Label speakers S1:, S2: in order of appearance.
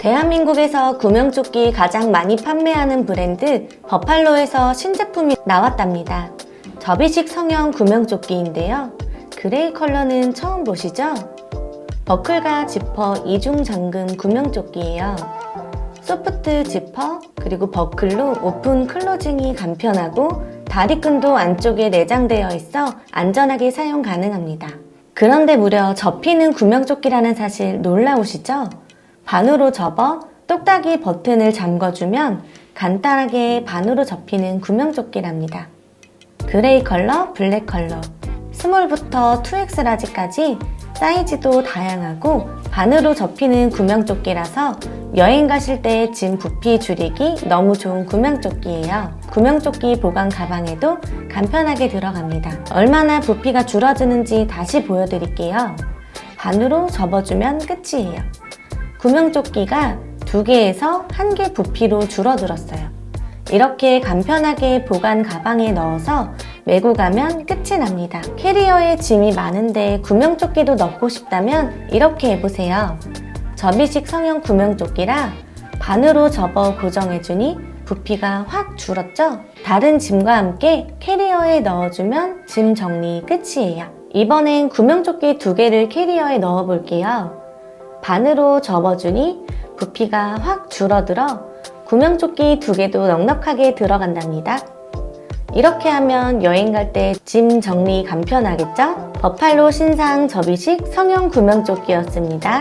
S1: 대한민국에서 구명조끼 가장 많이 판매하는 브랜드 버팔로에서 신제품이 나왔답니다. 접이식 성형 구명조끼인데요. 그레이 컬러는 처음 보시죠? 버클과 지퍼 이중 잠금 구명조끼예요. 소프트 지퍼 그리고 버클로 오픈 클로징이 간편하고 다리끈도 안쪽에 내장되어 있어 안전하게 사용 가능합니다. 그런데 무려 접히는 구명조끼라는 사실 놀라우시죠? 반으로 접어 똑딱이 버튼을 잠궈주면 간단하게 반으로 접히는 구명조끼랍니다. 그레이 컬러, 블랙 컬러, 스몰부터 2X 라지까지 사이즈도 다양하고 반으로 접히는 구명조끼라서 여행 가실 때 짐 부피 줄이기 너무 좋은 구명조끼예요. 구명조끼 보관 가방에도 간편하게 들어갑니다. 얼마나 부피가 줄어드는지 다시 보여드릴게요. 반으로 접어주면 끝이에요. 구명조끼가 두 개에서 한 개 부피로 줄어들었어요. 이렇게 간편하게 보관 가방에 넣어서 메고 가면 끝이 납니다. 캐리어에 짐이 많은데 구명조끼도 넣고 싶다면 이렇게 해보세요. 접이식 성형 구명조끼라 반으로 접어 고정해주니 부피가 확 줄었죠? 다른 짐과 함께 캐리어에 넣어주면 짐 정리 끝이에요. 이번엔 구명조끼 두 개를 캐리어에 넣어볼게요. 반으로 접어주니 부피가 확 줄어들어 구명조끼 두 개도 넉넉하게 들어간답니다. 이렇게 하면 여행 갈 때 짐 정리 간편하겠죠? 버팔로 신상 접이식 성형 구명조끼였습니다.